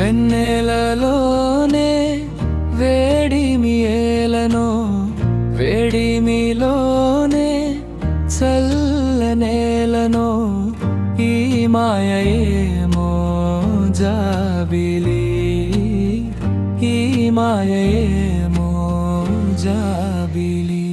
వెన్నెలలోనే వేడిమి ఏలనో వేడిమిలోనే చల్లనేలనో ఈ మాయ ఏమో జాబిలి. ఈ మాయ ఏమో జాబిలి.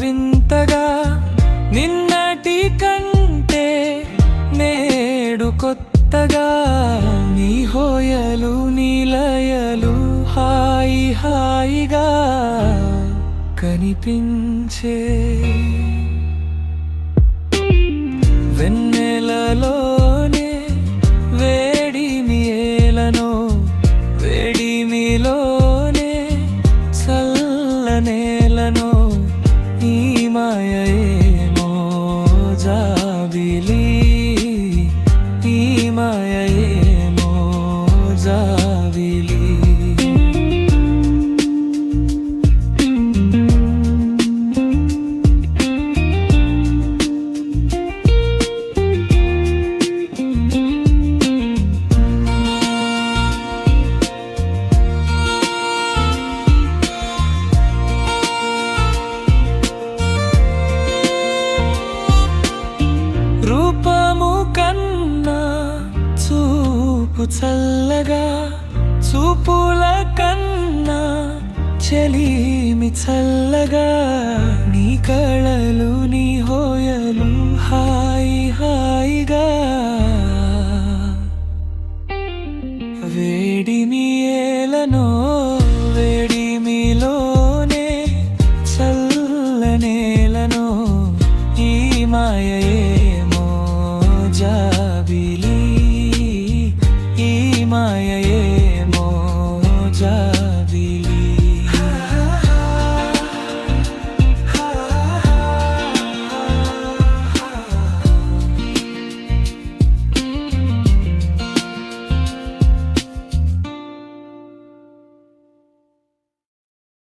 వింతగా నిన్నటి కంటే నేడు కొత్తగా నీ హోయలు నీలయలు హాయి హాయిగా కనిపించే వెన్నెలలో ఈ చూపు చల్లగా చూపుల కన్నా చలిమి చల్లగా నీ కళలు నీ హోయలు హాయి హాయిగా. వేడిని